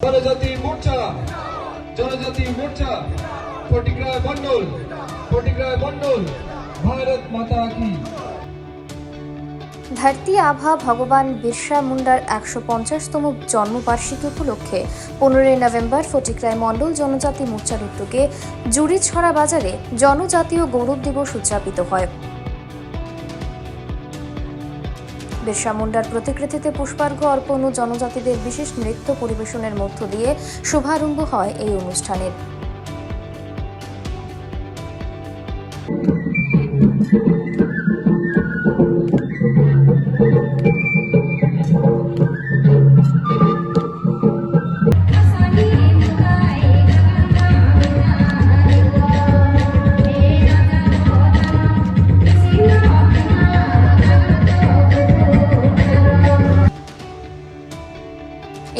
জনজাতি মোর্চা জনজাতি মোর্চা, ফটিকরায় মন্ডল ফটিকরায় মন্ডল ভারত মাতা কি। ধরতি আভা ভগবান বিরসা মুন্ডার একশো পঞ্চাশতম জন্মবার্ষিকী উপলক্ষে পনেরোই নভেম্বর ফটিকরায় মণ্ডল জনজাতি মোর্চার উদ্যোগে জুড়িছড়া বাজারে জনজাতীয় গৌরব দিবস উদযাপিত হয়। বিরসা মুন্ডার প্রতিকৃতিতে পুষ্পার্ঘ্য অর্পণ ও জনজাতিদের বিশেষ নৃত্য পরিবেশনের মধ্য দিয়ে শুভারম্ভ হয় এই অনুষ্ঠানের।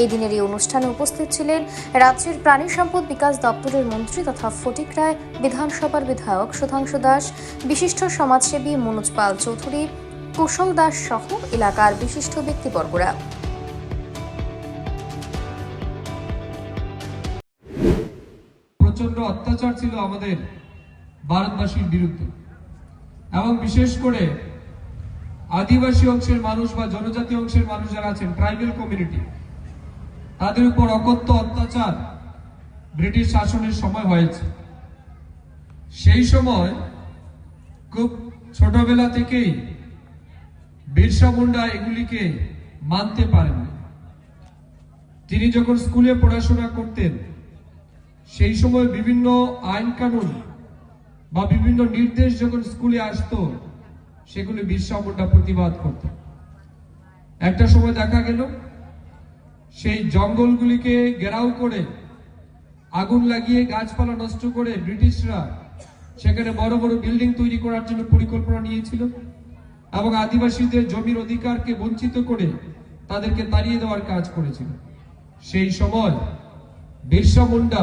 এই দিনের এই অনুষ্ঠানে উপস্থিত ছিলেন রাজ্যের প্রাণী সম্পদ বিকাশ দপ্তরের মন্ত্রী তথা ফটিকরায় বিধানসভার বিধায়ক সুধাংশু দাস, বিশিষ্ট সমাজসেবী মনোজ পাল চৌধুরী, কুশল দাস সহ এলাকার বিশিষ্ট ব্যক্তিবর্গরা। প্রচণ্ড অত্যাচার ছিল আমাদের ভারতবাসীর বিরুদ্ধে। এবং বিশেষ করে আদিবাসী অংশের মানুষ বা জনজাতি অংশের মানুষ যারা আছেন ট্রাইবেল কমিউনিটি তাদের উপর অকথ্য অত্যাচার ব্রিটিশ শাসনের সময় হয়েছে। সেই সময় খুব ছোটবেলা থেকেই বিরসা মুন্ডা এগুলিকে মানতে পারেন তিনি যখন স্কুলে পড়াশোনা করতেন, সেই সময় বিভিন্ন আইন কানুন বা বিভিন্ন নির্দেশ যখন স্কুলে আসতো, সেগুলি বিরসা মুন্ডা প্রতিবাদ করত একটা সময় দেখা গেল সেই জঙ্গলগুলিকে ঘেরাও করে আগুন লাগিয়ে গাছপালা নষ্ট করে ব্রিটিশরা সেখানে বড় বড় বিল্ডিং তৈরি করার জন্য পরিকল্পনা নিয়েছিল এবং আদিবাসীদের জমির অধিকারকে বঞ্চিত করে তাদেরকে তাড়িয়ে দেওয়ার কাজ করেছিল। সেই সময় বিরসা মুন্ডা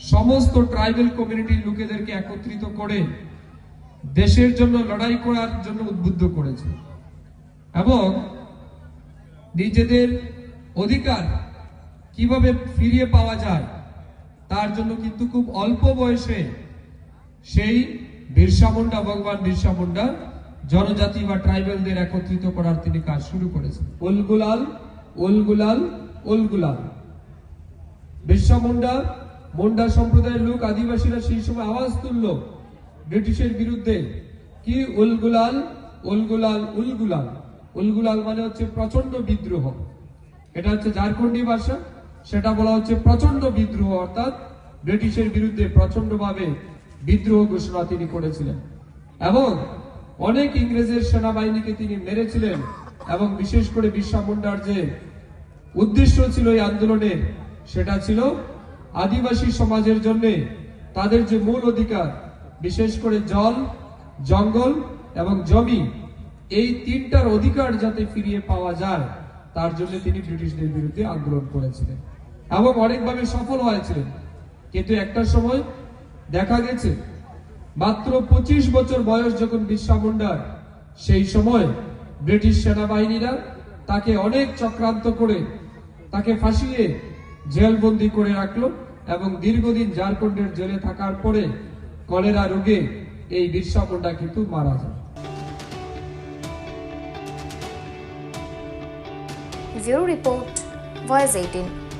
সমস্ত ট্রাইবেল কমিউনিটির লোকেদেরকে একত্রিত করে দেশের জন্য লড়াই করার জন্য উদ্বুদ্ধ করেছে এবং নিজেদের অধিকার কীভাবে ফিরিয়ে পাওয়া যায়, তার জন্য কিন্তু খুব অল্প বয়সে সেই বিরসা মুন্ডা, ভগবান বিরসা মুন্ডা জনজাতি বা ট্রাইবেলদের একত্রিত করার তিনি কাজ শুরু করেছেন। উলগুলাল উলগুলাল উলগুলাল বিরসা মুন্ডা মুন্ডা সম্প্রদায়ের লোক, আদিবাসীরা সেই সময় আওয়াজ তুলল ব্রিটিশের বিরুদ্ধে, কি উলগুলাল উলগুলাল উলগুলাল উলগুলাল মানে হচ্ছে প্রচণ্ড বিদ্রোহ। এটা হচ্ছে ঝাড়খণ্ডী ভাষা। সেটা বলা হচ্ছে প্রচণ্ড বিদ্রোহ, অর্থাৎ ব্রিটিশের বিরুদ্ধে প্রচণ্ড ভাবে বিদ্রোহ ঘোষণা তিনি করেছিলেন। এবং অনেক ইংরেজের সেনাবাহিনীকে তিনি মেরেছিলেন এবং বিশেষ করে বিরসা মুন্ডার যে উদ্দেশ্য ছিল এই আন্দোলনের সেটা ছিল আদিবাসী সমাজের জন্য তাদের যে মূল অধিকার, বিশেষ করে জল, জঙ্গল এবং জমি, এই তিনটার অধিকার যাতে ফিরিয়ে পাওয়া যায় তার জন্য তিনি ব্রিটিশদের বিরুদ্ধে আন্দোলন করেছিলেন এবং অনেকভাবে সফল হয়েছিলেন। কিন্তু একটা সময় দেখা গেছে, মাত্র পঁচিশ বছর বয়স যখন বিরসা মুন্ডার সেই সময় ব্রিটিশ সেনাবাহিনীরা তাকে অনেক চক্রান্ত করে তাকে ফাঁসিয়ে জেলবন্দি করে রাখল এবং দীর্ঘদিন ঝাড়খণ্ডের জেলে থাকার পরে কলেরা রোগে এই বিরসা মুন্ডা কিন্তু মারা যায়। Zero Report, Voice 18.